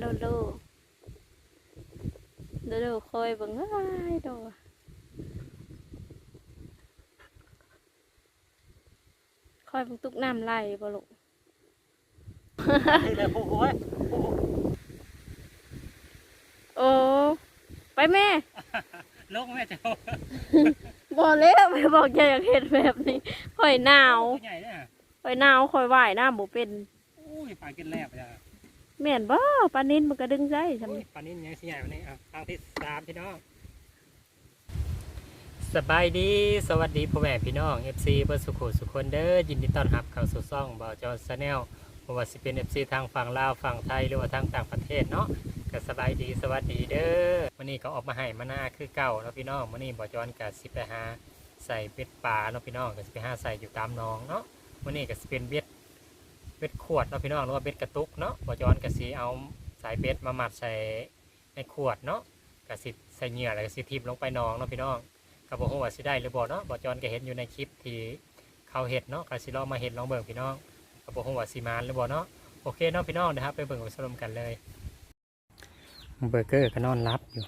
โลโลโลโลคอยเบิ่งอ้ายดอกคอยเบิ่งตุกน้ำไหลบ่ลูกนี่เลยโอ้โหยโอ้โหโอ้ไปแม่ลงแม่เจ้าบอกแล้วไม่บอกอย่าอยากเห็นแบบนี้คอยหนาวตัวใหญ่เนี่ยคอยหนาวคอยว่ายน้ำบ่เป็นอุ้ยปลากินแลบจ้ะ แม่นบ่ปลานินมันก็ดึงใจทำอุ้ยนี่ปลานิ่นยังสิใหญ่วันนี้อะทางที่สามพี่น้อง สบายดี สวัสดีพ่อแม่พี่น้อง FC เบอร์สุขุสุขคนเด้อ ยินดีต้อนรับเข้าสู่ซ่องบ่าวจอชาแนลบ่ว่าสิเป็น FC ทางฝั่งลาว ฝั่งไทย หรือว่าทางต่างประเทศเนาะ ก็สบายดี สวัสดีเด้อวันนี้ก็ออกมาให้มาหน้าคือเก่าเนาะพี่น้องวันนี้บ่าวจอนก็สิไปหาใส่เบ็ดปลาเนาะพี่น้องก็สิไปหาใส่อยู่ตามหนองเนาะวันนี้ก็สิเป็นเบ็ด เบ็ดขวดเนาะพี่น้องหรือว่าเบ็ดกระตุกเนาะบ่ย้อนกระสิเอาสายเบ็ดมาหมัดใส่ในขวดเนาะกระสิใส่เหยื่อแล้วก็สิทิมลงไปนองเนาะพี่น้องก็บ่ฮู้ว่าสิได้หรือบ่เนาะบ่ย้อนก็เห็นอยู่ในคลิปที่เขาเฮ็ดเนาะก็สิลองมาเฮ็ดลองเบิ่งพี่น้องก็บ่ฮู้ว่าสิมานหรือบ่เนาะโอเคเนาะพี่น้องนะครับไปเบิ่งไปชมกันเลยเบอร์เกอร์ก็นอนรับอยู่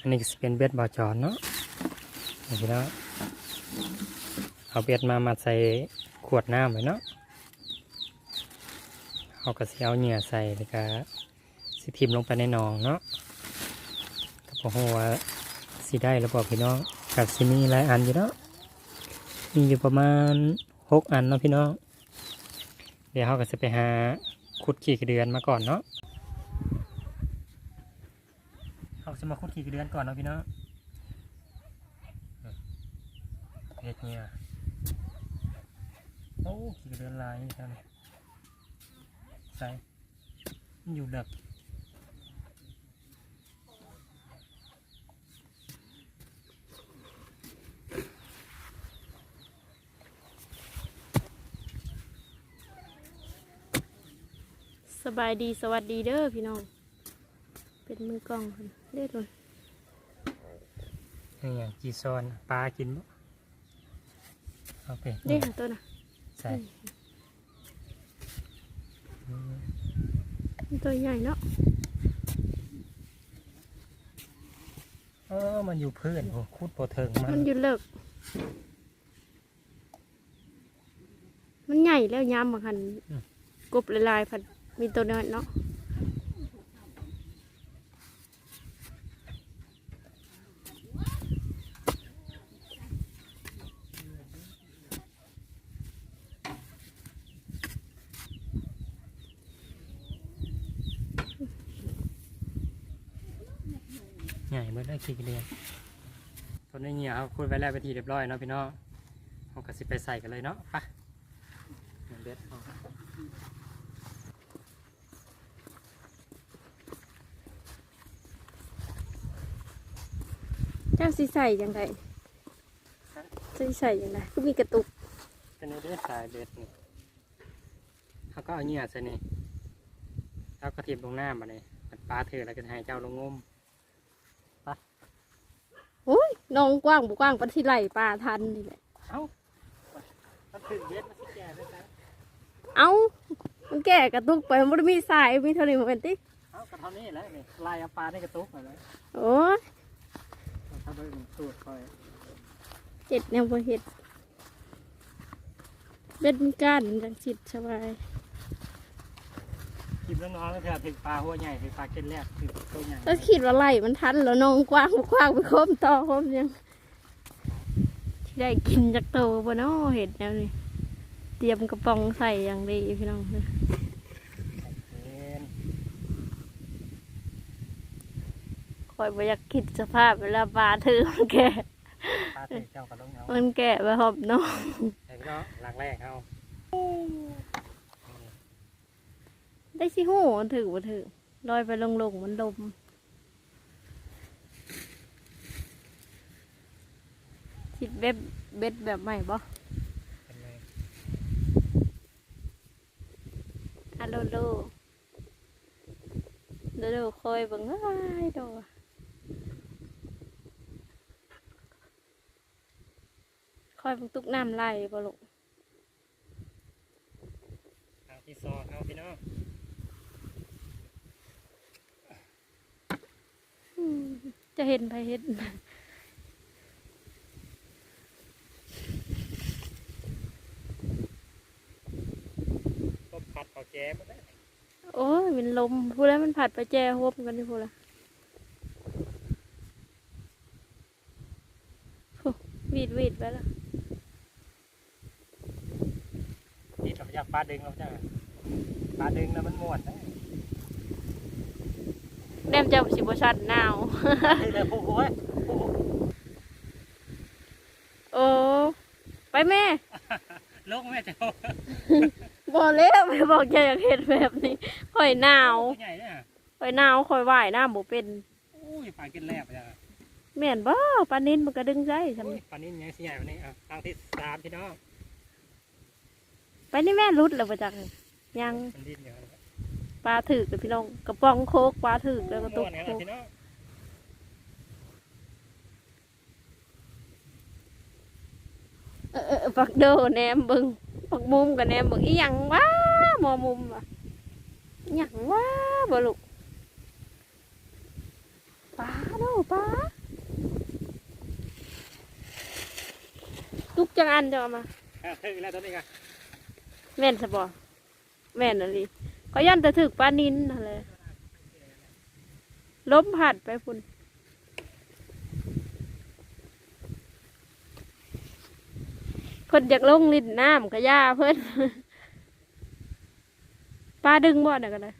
อันนี้เป็นเบ็ดบ่จอนเนาะพี่น้องเอาเบ็ดมามัดใส่ขวดน้ำไว้เนาะ เขาก็สิเอาเหยื่อใส่แล้วก็สิทิมลงไปในหนองเนาะก็บอกว่าสิได้แล้วบอกพี่น้องกับสิมีหลายอันอยู่เนาะมีอยู่ประมาณหกอันเนาะพี่น้อง เดี๋ยวเขาก็จะไปหาขุดขี่กระเดือนมาก่อนเนาะเขาจะมาขุดขี่กระเดือนก่อนเนาะพี่น้องเฮ็ดเนี่ยโอ้ขี่กระเดือนลายนี่ครับ ใส่มันอยู่เด็กสบายดีสวัสดีเด้อพี่น้อง เป็นมือกล้องคนเด้อทุนนี่อย่างจีซอนปลากินบ่เอาไปเด้อหาตัวน่ะใส่อืม มัน ตัวใหญ่เนาะเออมันอยู่พื้นโอ้คุดโปเทิงมัมันนอยู่เลิก มันใหญ่แล้วยามบางคันกบลายๆผัดมีตัวน้อยเนาะ ใหญ่เมื่อได้ขี่กระเดือนตัวนี้เหี่ยเขาคุดไว้แล้วไปทีเรียบร้อยเนาะพี่น้องเขาก็สิไปใส่กันเลยเนาะไปเด็ดเอาเจ้าสิใส่ยังไงสิใส่ยังไงก็มีกระตุกเป็นในเด็ดสายเด็ดนี่เขาก็เอาเหยื่อใส่นี่แล้วก็ทิมลงหน้ามาเลยมันปลาเถือแล้วก็ให้เจ้าลงงม โอ้ยน้องกว้างบุกว้างปันที่ไหลปลาทันนี่แหละเอ้ามันถึงเด็ดมันสิแก่ได้ไหมเอ้ามันแก่กระตุกไปมันบ่ได้มีสายมีเท่านี้มันติเอ้ากระเท่านี้แหล้วนี่ลายเอาปลาในกระตุกมาเลยโอ้ยถ้าไปมันสูตรคอยเจ็ดแนวบ่เห็ดเป็นก้านจังสิสบาย กินน้องๆก็เถอะถึงปลาหัวใหญ่ถึงปลาเก็นแรกถึงตัวใหญ่ถ้าคิดว่าไหลมันทันแล้วน้องกว้างบุกว้างไปคมต่อคมยังที่ได้กินจากโตบ่เนาะเห็ดแนวนี้เตรียมกระป๋องใส่อย่างดีพี่น้องเป็นคอยบ่อยากคิดสภาพเวลาปลาถือมันแก่ปลาเถือเจ้าก็ต้องเอามันแก่ไปหอบเนาะไอ้พี่น้องหลังแรกเอา ได้สิหูมันถือบ่ถือลอยไปลงลงๆมันลมคิดเบ็ดเบ็ดแบบใหม่บ่เป็นไงอะโลโลโลโลคอยบิ่งอ้ายดอคอยบิ่งตุกน้ำไหลบ่ลูกทางที่สอเอาพี่น้อง จะเห็นไปเห็นก็ผัดข้าวแกงบ่ได้โอ้ยเป็นลมพูดแล้วมันผัดไปแจฮวบกันที่พูดละโอ้วีดวีดไปละนี่เราอยากปลาดึงเราจ้ะปลาดึงแล้วมันม่วนได้ แนมเจ้าสิบชัดหนาว นี่เลยผู้ผู้เว้ยผู้ผู้โอ้ ไปแม่ ลงแม่เจ้าบอกแล้วไม่บอกอย่าอยากเห็นแบบนี้ข่อยหนาวผู้ใหญ่เนี่ยข่อยหนาวข่อยว่ายน้ำบ่เป็นอุ้ยปลากินแลบจ้ะแม่นบ่ปลานินมันก็ดึงใจทำอุ้ยนี่ปลานี้ยังสิใหญ่กวันนี้อะทางที่สามพี่น้องไปนี่แม่รุดแล้วประจักยังมันดิ้นอยู่ ปลาถึกเลยพี่น้องกระป๋องโคกปลาถึกแล้วก็ตม่กวนกันโคนะกพี่น้องเออเออปักโดแหนมเบึงปักมุมกับแหนมเบึงอีหยังวะหมอมุมวะอีหยังวะบ่ลูกปลาโดปลาตุกจังอันจะเอามาอะถึงแล้วตอนนี้กันแม่นสบอแม่นอะไร ก็ยันแต่ถึกปลานินอะไรล้มผัดไปพุ่นเพิ่นอยากลงลิ้นน้ำกะย่าเพิ่นปลาดึงบ่น่ะกันเลย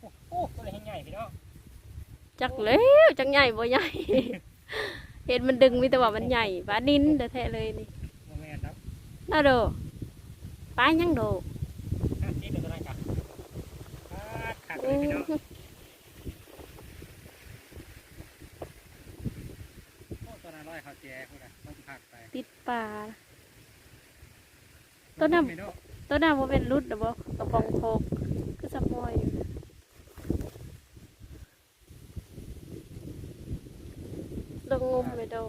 โอ้โหตัวนี้ใหญ่พี่น้องจักแล้วจักใหญ่บ่ใหญ่ เห็นมันดึงมีแต่ว่ามันใหญ่ปลานินแท้ๆเลยนี่โมเมนต์ครับน่าโดปลายังโดอะนี่เป็นตัวนั้นกันอ่าขาดเลยพี่น้องโอ้ตัวนั้นร้อยข้าวแจ๊คุณนะต้องผักไปติดปลาตัวนั้นพี่องตัวนั้นว่าเป็นรุดหรือบ่กระป๋องโคกก็สมอยอยู่นะลงงมไปดู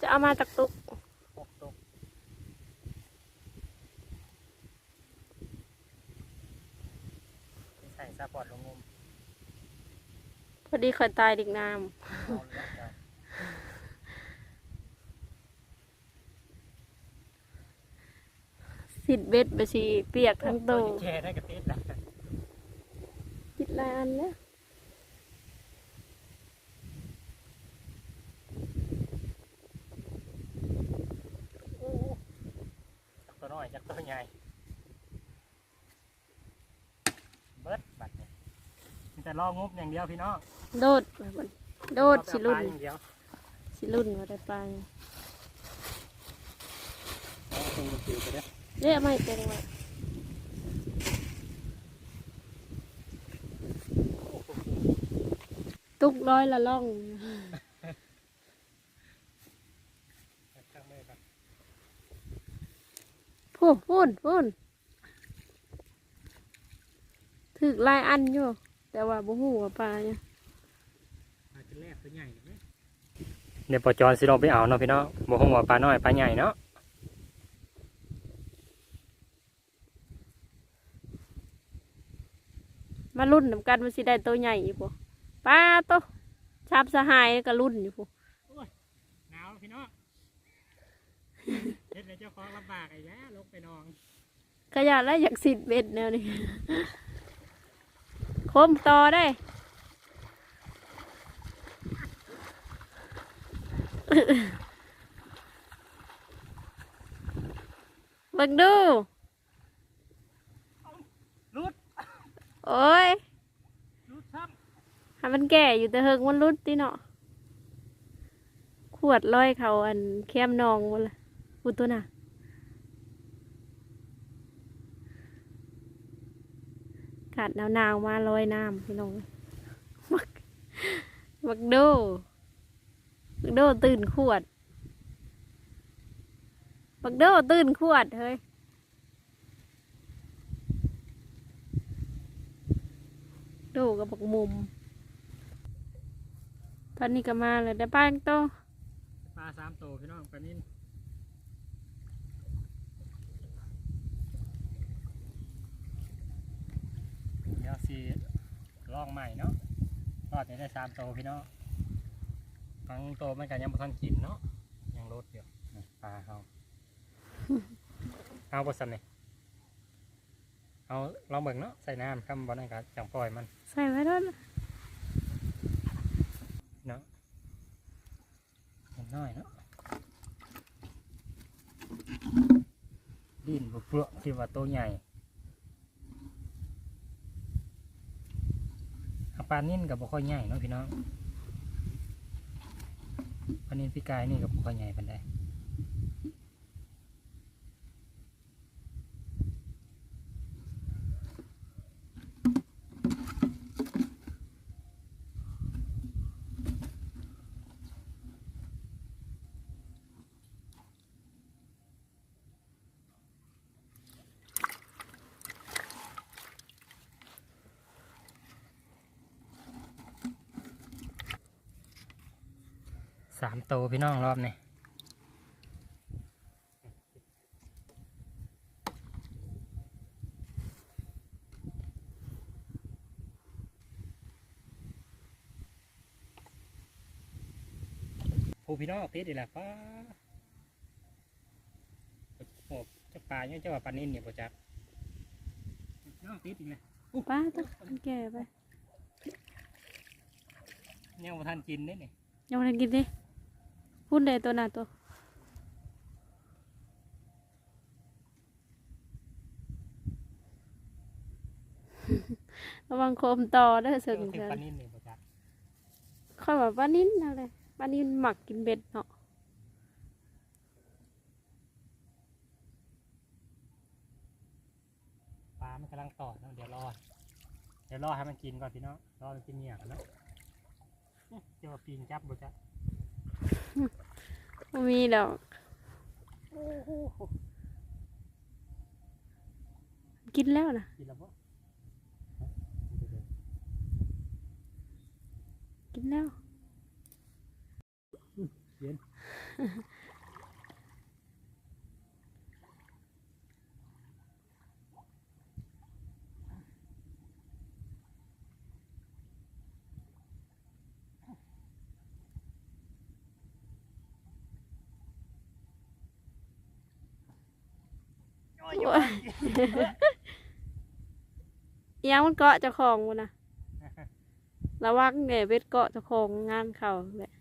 จะ เอามาจากตุกหกตกใส่ซัพพอร์ตลงงมพอดีคอยตายดิกน้เอาเลยครับำสิดเบ็ดไปสิเปียกทั้งโตวแกได้กระติดแล้วติดลายอันแล้ว โอ้จักตัวน้อยจักตัวใหญ่เบิดบัดเนี่ยมี แต่รองบอย่างเดียวพี่น้องโดดไปบัดโดดสิรุ่นเอาแต่ปลาอย่างเดียวสิรุ่นว่าได้ปลาเอาตรงมือถือไปเด้อเรียกไม่เป็นว่าโอ้โหตุกร้อยละล่อง ข้างมือครับพูนพูนพูนถึกลายอันอยู่ แต่ว่าบ่ฮู้ว่าปลาเนี่ยปลาจะแรกตัวใหญ่ไหมเดี๋ยวปอจอนสิลองไปเอาเนาะพี่น้องบ่ฮู้ว่าปลาน้อยปลาใหญ่เนาะมารุ่นนำกันมันสิได้ตัวใหญ่อยู่พวปลาตัวชาบสหายก็รุ่นอยู่พวหนาวพี่น้องเฮ็ดให้เจ้าของลำบากไอ้แย่ลงไปนองขยะแล้วอยากสิดเบ็ดแนวนี้ คมต่อได้เบิ่งดูรุดโอ้ยรุดซ้ให้มันแก่อยู่แต่เฮิงมันรุดติเนาะขวดร้อยเขาอันแคมนองหมดละพูดตัวน่ะาดหนาวๆมาลอยน้ำพี่น้องมักมักโดมักโดตื่นขวดมักโดตื่นขวดเฮ้ยโดกับบักมุมตอนนี้ก็มาเลยได้ป้างโตปลาสามตัวพี่น้องปลานิ่น องใหม่เนาะรอดได้สามโตพี่น้องทั้งโตมันก็ยังบ่ทันกินเนาะยังลดอยู่นี่ปลาเขาเอาบ่ซั่นนี่เอาลองเบิ่งเนาะใส่น้ำคำบ่นั่นก็จังปล่อยมันใส่ไว้ด้วยนะเนาะนิดน้อยเนาะดินบุเปลือกที่ว่าโตใหญ่อา ปลานิ่นกับบุค่อยใหญ่เนาะพี่น้องปลานิ่นพี่กายนี่กับบุค่อยใหญ่ปันได้ สามโตพี่น้องรอบนี้ผู้พี่น้องติดอีกแล้วป้าโอ้เจะปลาเนี่ยเจ้าว่าปลานิ่นเนี่ยประจักน้องติดอีกแล้วป้าต้องแก่ไปยังบ่ทันกินได้เนี่ยยังไม่ได้กินดิ พูดเลยตัวหน้าตัวระวังโคมต่อเด้อสึงถึงเถปลาอะนิ่นเนี่ยประจักค่อยว่าป้านิ้นอะไรป้านิ้นหมักกินเบ็ดเนาะปลามันกำลังตอดเนาะเดี๋ยวรอเดี๋ยวรอให้มันกินก่อนพี่น้องรอมันกินเหนี่ยกันเนาะอื้อเจ้าว่าปีนจับบ่จ๊ะ บ่มีดอกกินแล้วนะกินแล้วบ่กินแล้วเย็น โอ้ยโอ้ยอิหยังมันเกาะเจ้าของมันนะระวังเนี่ยเบ็ดเกาะเจ้าของงานเขาแหละ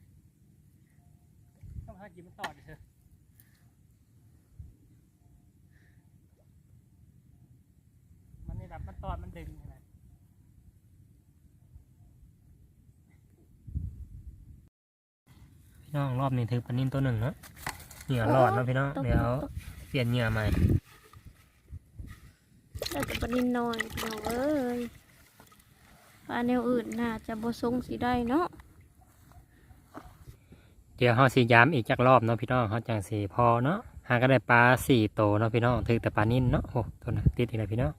ต้องหากินมันต่อดิเถอะมันนี่แบบมันตอดมันดึงอะไรพี่น้องรอบนี้ถือปลานิ่นตัวหนึ่งเนาะเหงื่อรอดเนาะพี่น้องเดี๋ยวเปลี่ยนเหงื่อใหม่ แต่จะปลานินน้อยพี่น้องเอ้ยปลาแนวอื่นน่าจะบ่ทรงสีได้เนาะเดี๋ยวเขาสีย้ำอีกจักรอบเนาะพี่น้องเขาจังสีพอเนาะหาก็ได้ปลาสี่โตเนาะพี่น้องถือแต่ปลานิ่นเนาะโอ้ตัวนั้นติดอีกแล้วพี่น้อง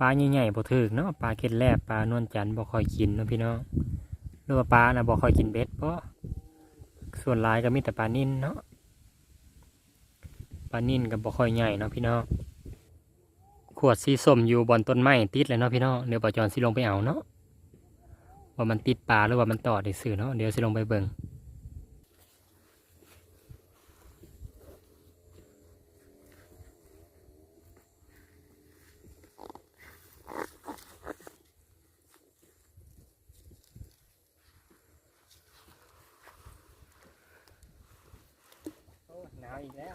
ปลาใหญ่ๆบ่ถือเนาะปลาเค็ดแลบปลานวลจันทร์บ่ค่อยกินเนาะพี่น้องหรือว่าปลาน่ะบ่ค่อยกินเบ็ดเพราะส่วนลายก็มีแต่ปลานิ่นเนาะปลานิ่นก็บ่ค่อยใหญ่เนาะพี่น้อง วดสีส้มอยู่บนต้นไม้ติดเลยเนาะพี่น้องเดี๋ยวปอจอนสิลงไปเอาเนาะว่ามันติดปลาหรือว่ามันต่อได้สื่อเนาะเดี๋ยวสิลงไปเบิ่งหนาวอีกแล้ว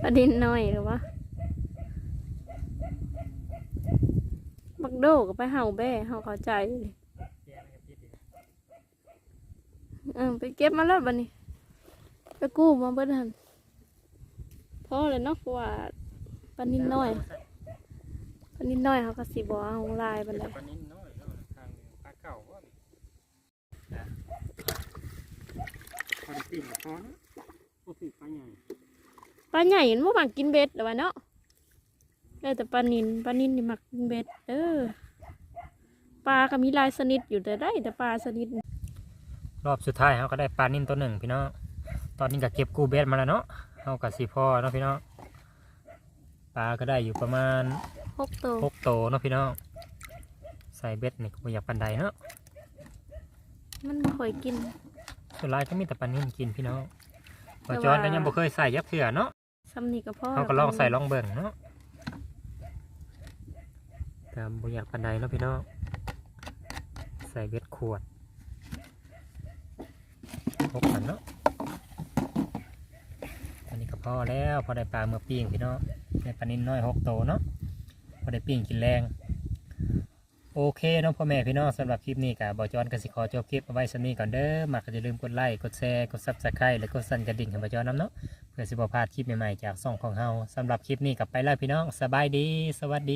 ปลานินน้อยหรือวะบักโดก็ไปเห่าแบ่เห่าเข้าใจเลยแกมันก็ติดอีกเออไปเก็บมาแล้วบัดนี้ไปกู้มาเบิดหันพอเลยเนาะเพราะว่าปลานินน้อยปลานินน้อยเขาก็สิบ่เอาลายบันไดปลานิ่นน้อยเนาะทางหนึ่งปลาเก่าก็มีนะพอได้ติ่มพอนะพอติดปลาใหญ่ป ลาใหญ่มันบ่มักกินเบ็ดหรอวะเนาะมเออแต่ปลานินปลานินนี่มักกินเบ็ดเออปลาก็มีหลายชนิดอยู่แต่ได้แต่ปลาชนิดรอบสุดท้ายเขาก็ได้ปลานิ่นตัวหนึ่งพี่น้อง ตอนนี้ก็เก็บกูเบสมาแล้วเนาะเขากับสีพ่อเนาะพี่น้องปลาก็ได้อยู่ประมาณหกตัวหกโตวเนาะพี่น้องใส่เบ็ดนี่ก็บ่อยากปันใดเนาะมันบ่ค่อยกินส่วนหลายก็มีแต่ปลานิ่นกินพี่น้องแต่บ่ว่าจอนก็ยังบ่เคยใส่ยับเถื่อเนาะ ซ้ำนี่ก็พอเขาก็ลองใส่ลองเบิ่งเนาะแต่บ่อยากปันใดเนาะพี่น้องใส่เบ็ดขวดหกพันเนาะอันนี้ก็พอแล้วพอได้ปลาเมื่อปิ้งพี่น้องได้ปลานิ่นน้อยหกโตวเนาะพอได้ปิ้งกินแรงโอเคเน้องพ่อแม่พี่น้องสำหรับคลิปนี้กับบอจอนกสิขอจบคลิปเอาไว้สำนี้ก่อนเด้อมากก็อย่าลืมกดไลค์กดแชร์กดซับสไครต์และกดสั่นกระดิ่งให้บอจอนน้ำเนาะ เพื่อสิบพลาดคลิปใหม่ๆจากซ่องของเฮาสำหรับคลิปนี้กลับไปแล้วพี่น้องสบายดี สวัสดี